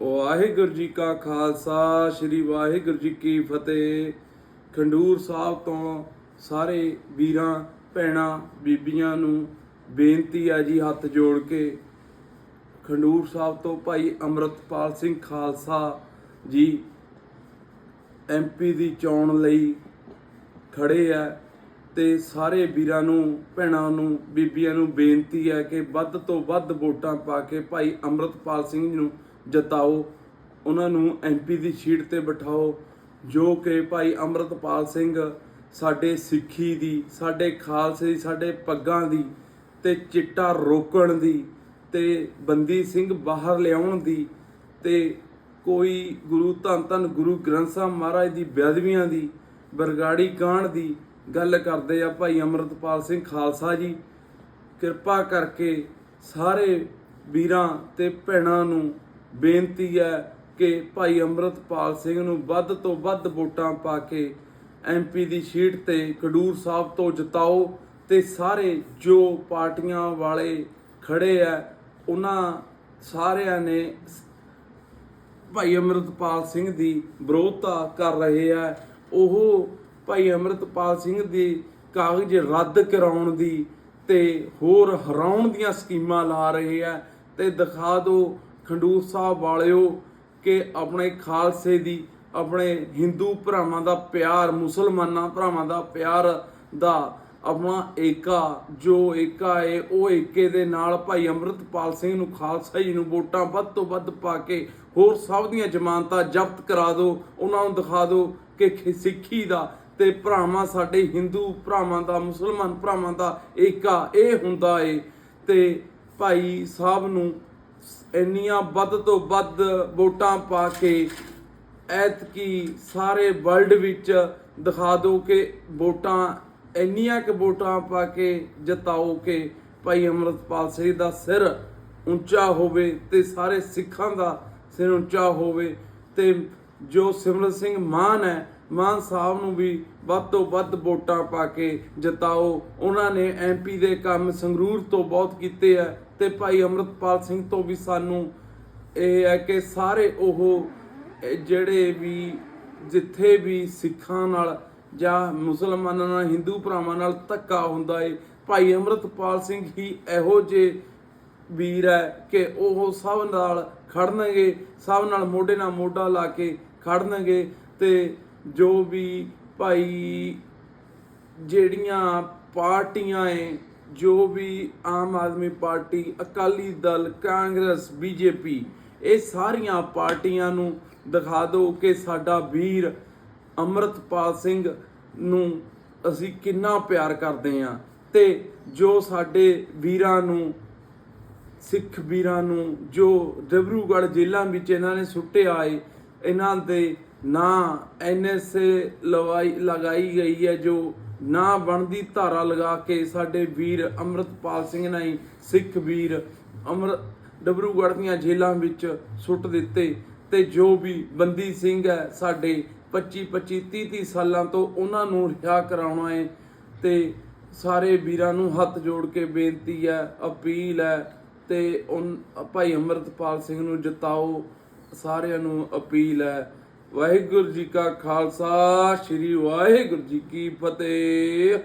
ਵਾਹਿਗੁਰੂ ਜੀ ਕਾ ਖਾਲਸਾ, ਸ੍ਰੀ ਵਾਹਿਗੁਰੂ ਜੀ ਕੀ ਫਤਿਹ। ਖੰਡੂਰ ਸਾਹਿਬ ਤੋਂ ਸਾਰੇ ਵੀਰਾਂ, ਭੈਣਾਂ, ਬੀਬੀਆਂ ਨੂੰ ਬੇਨਤੀ ਹੈ ਜੀ ਹੱਥ ਜੋੜ ਕੇ, ਖੰਡੂਰ ਸਾਹਿਬ ਤੋਂ ਭਾਈ ਅਮਰਤਪਾਲ ਸਿੰਘ ਖਾਲਸਾ ਜੀ ਐਮਪੀ ਦੀ ਚੋਣ ਲਈ ਖੜੇ ਆ ਤੇ ਸਾਰੇ ਵੀਰਾਂ ਨੂੰ, ਭੈਣਾਂ ਨੂੰ, ਬੀਬੀਆਂ ਨੂੰ ਬੇਨਤੀ ਹੈ ਕਿ ਵੱਧ ਤੋਂ ਵੱਧ ਵੋਟਾਂ ਪਾ ਕੇ ਭਾਈ ਅਮਰਤਪਾਲ ਸਿੰਘ ਨੂੰ ਜਤਾਓ, ਉਹਨਾਂ ਨੂੰ ਐਮਪੀ ਦੀ ਸੀਟ ਤੇ ਬਿਠਾਓ, ਜੋ ਕਿ ਭਾਈ ਅਮਰਤਪਾਲ ਸਿੰਘ ਸਾਡੇ ਸਿੱਖੀ ਦੀ, ਸਾਡੇ ਖਾਲਸੇ ਦੀ, ਸਾਡੇ ਪੱਗਾਂ ਦੀ ਤੇ ਚਿੱਟਾ ਰੋਕਣ ਦੀ ਤੇ ਬੰਦੀ ਸਿੰਘ ਬਾਹਰ ਲਿਆਉਣ ਦੀ ਤੇ ਕੋਈ ਗੁਰੂ ਧੰਨ ਧੰਨ ਗੁਰੂ ਗ੍ਰੰਥ ਸਾਹਿਬ ਮਹਾਰਾਜ ਦੀ ਬੇਅਦਬੀਆਂ ਦੀ, ਬਰਗਾੜੀ ਕਾਂਡ ਦੀ ਗੱਲ ਕਰਦੇ ਆ ਭਾਈ ਅਮਰਤਪਾਲ ਸਿੰਘ ਖਾਲਸਾ ਜੀ। ਕਿਰਪਾ ਕਰਕੇ ਸਾਰੇ ਵੀਰਾਂ ਤੇ ਭੈਣਾਂ ਨੂੰ ਬੇਨਤੀ ਹੈ ਕਿ ਭਾਈ ਅਮਰਤਪਾਲ ਸਿੰਘ ਨੂੰ ਵੱਧ ਤੋਂ ਵੱਧ ਵੋਟਾਂ ਪਾ ਕੇ ਐਮਪੀ ਦੀ ਸੀਟ ਤੇ ਖਡੂਰ ਸਾਹਿਬ ਤੋਂ ਜਿਤਾਓ ਤੇ ਸਾਰੇ ਜੋ ਪਾਰਟੀਆਂ ਵਾਲੇ ਖੜੇ ਆ, ਉਹਨਾਂ ਸਾਰਿਆਂ ਨੇ ਭਾਈ ਅਮਰਤਪਾਲ ਸਿੰਘ ਦੀ ਵਿਰੋਧਤਾ ਕਰ ਰਹੇ ਆ। ਉਹ ਭਾਈ ਅਮਰਤਪਾਲ ਸਿੰਘ ਦੀ ਕਾਗਜ਼ ਰੱਦ ਕਰਾਉਣ ਦੀ ਤੇ ਹੋਰ ਹਰਾਉਣ ਦੀਆਂ ਸਕੀਮਾਂ ਲਾ ਰਹੇ ਆ। ਤੇ ਦਿਖਾ ਦਿਓ ਖੰਡੂਰ ਸਾਹਿਬ ਵਾਲਿਓ ਕਿ ਆਪਣੇ ਖਾਲਸੇ ਦੀ, ਆਪਣੇ ਹਿੰਦੂ ਭਰਾਵਾਂ ਦਾ ਪਿਆਰ, ਮੁਸਲਮਾਨਾਂ ਭਰਾਵਾਂ ਦਾ ਪਿਆਰ ਦਾ ਆਪਣਾ ਏਕਾ, ਜੋ ਏਕਾ ਹੈ ਉਹ ਏਕੇ ਦੇ ਨਾਲ ਭਾਈ ਅੰਮ੍ਰਿਤਪਾਲ ਸਿੰਘ ਨੂੰ ਖਾਲਸਾ ਜੀ ਨੂੰ ਵੋਟਾਂ ਵੱਧ ਤੋਂ ਵੱਧ ਪਾ ਕੇ ਹੋਰ ਸਭ ਦੀਆਂ ਜ਼ਮਾਨਤਾਂ ਜ਼ਬਤ ਕਰਾ ਦਿਓ ਉਹਨਾਂ ਨੂੰ ਦਿਖਾ ਦਿਓ ਕਿ ਖਿ- ਸਿੱਖੀ ਦਾ ਤੇ ਭਰਾਵਾਂ ਸਾਡੇ ਹਿੰਦੂ ਭਰਾਵਾਂ ਦਾ, ਮੁਸਲਮਾਨ ਭਰਾਵਾਂ ਦਾ ਏਕਾ ਇਹ ਹੁੰਦਾ ਏ ਤੇ ਭਾਈ ਸਾਹਿਬ ਨੂੰ ਇੰਨੀਆਂ ਵੱਧ ਤੋਂ ਵੱਧ ਵੋਟਾਂ ਪਾ ਕੇ ਐਤਕੀ ਸਾਰੇ ਵਰਲਡ ਵਿੱਚ ਦਿਖਾ ਦਿਓ ਕਿ ਵੋਟਾਂ, ਇੰਨੀਆਂ ਕਿ ਵੋਟਾਂ ਪਾ ਕੇ ਜਿਤਾਓ ਕਿ ਭਾਈ ਅਮਰਤਪਾਲ ਸਿੰਘ ਦਾ ਸਿਰ ਉੱਚਾ ਹੋਵੇ ਤੇ ਸਾਰੇ ਸਿੱਖਾਂ ਦਾ ਸਿਰ ਉੱਚਾ ਹੋਵੇ ਤੇ ਜੋ ਸਿਮਰਤ ਸਿੰਘ ਮਾਨ ਹੈ, ਮਾਨ ਸਾਹਿਬ ਨੂੰ ਵੀ ਵੱਧ ਤੋਂ ਵੱਧ ਵੋਟਾਂ ਪਾ ਕੇ ਜਿਤਾਓ। ਉਹਨਾਂ ਨੇ ਐਮਪੀ ਦੇ ਕੰਮ ਸੰਗਰੂਰ ਤੋਂ ਬਹੁਤ ਕੀਤੇ ਆ ਤੇ ਭਾਈ ਅਮਰਤਪਾਲ ਸਿੰਘ ਤੋਂ ਵੀ ਸਾਨੂੰ ਇਹ ਹੈ ਕਿ ਸਾਰੇ ਉਹ ਜਿਹੜੇ ਵੀ ਜਿੱਥੇ ਵੀ ਸਿੱਖਾਂ ਨਾਲ ਜਾਂ ਮੁਸਲਮਾਨਾਂ ਨਾਲ, ਹਿੰਦੂ ਭਰਾਵਾਂ ਨਾਲ ਧੱਕਾ ਹੁੰਦਾ ਏ, ਭਾਈ ਅਮਰਤਪਾਲ ਸਿੰਘ ਹੀ ਇਹੋ ਜੇ ਵੀਰ ਹੈ ਕਿ ਉਹ ਸਭ ਨਾਲ ਖੜਨਗੇ, ਸਭ ਨਾਲ ਮੋਢੇ ਨਾਲ ਮੋਢਾ ਲਾ ਕੇ ਖੜਨਗੇ ਤੇ ਜੋ ਵੀ ਭਾਈ ਜਿਹੜੀਆਂ ਪਾਰਟੀਆਂ ਏ ਜੋ ਵੀ ਆਮ ਆਦਮੀ ਪਾਰਟੀ, ਅਕਾਲੀ ਦਲ, ਕਾਂਗਰਸ, ਬੀਜੇਪੀ, ਇਹ ਸਾਰੀਆਂ ਪਾਰਟੀਆਂ ਨੂੰ ਦਿਖਾ ਦਿਓ ਕਿ ਸਾਡਾ ਵੀਰ ਅਮਰਤਪਾਲ ਸਿੰਘ ਨੂੰ ਅਸੀਂ ਕਿੰਨਾ ਪਿਆਰ ਕਰਦੇ ਹਾਂ ਤੇ ਜੋ ਸਾਡੇ ਵੀਰਾਂ ਨੂੰ, ਸਿੱਖ ਵੀਰਾਂ ਨੂੰ, ਜੋ ਡਬਰੂਗੜ੍ਹ ਜੇਲ੍ਹਾਂ ਵਿੱਚ ਇਹਨਾਂ ਨੇ ਸੁੱਟਿਆ ਏ ਇਹਨਾਂ ਦੇ ਨਾਂ ਐਨਐਸਏ ਲਵਾਈ ਲਗਾਈ ਗਈ ਹੈ, ਜੋ ਨਾ ਬਣਦੀ ਧਾਰਾ ਲਗਾ ਕੇ ਸਾਡੇ ਵੀਰ ਅਮਰਤਪਾਲ ਸਿੰਘ ਨੇ ਸਿੱਖ ਵੀਰ ਅਮਰ ਡਬਰੂਗੜ੍ਹ ਦੀਆਂ ਜੇਲ੍ਹਾਂ ਵਿੱਚ ਸੁੱਟ ਦਿੱਤੇ ਤੇ ਜੋ ਵੀ ਬੰਦੀ ਸਿੰਘ ਹੈ, ਸਾਡੇ 25 25 30 30 ਸਾਲਾਂ ਤੋਂ ਉਹਨਾਂ ਨੂੰ ਰਿਹਾ ਕਰਾਉਣਾ ਹੈ ਤੇ ਸਾਰੇ ਵੀਰਾਂ ਨੂੰ ਹੱਥ ਜੋੜ ਕੇ ਬੇਨਤੀ ਹੈ, ਅਪੀਲ ਹੈ ਤੇ ਉਨ ਭਾਈ ਅਮਰਤਪਾਲ ਸਿੰਘ ਨੂੰ ਜਿਤਾਓ ਸਾਰਿਆਂ ਨੂੰ ਅਪੀਲ ਹੈ। ਵਾਹਿਗੁਰੂ ਜੀ ਕਾ ਖਾਲਸਾ ਸ੍ਰੀ ਵਾਹਿਗੁਰੂ ਜੀ ਕੀ ਫਤਿਹ।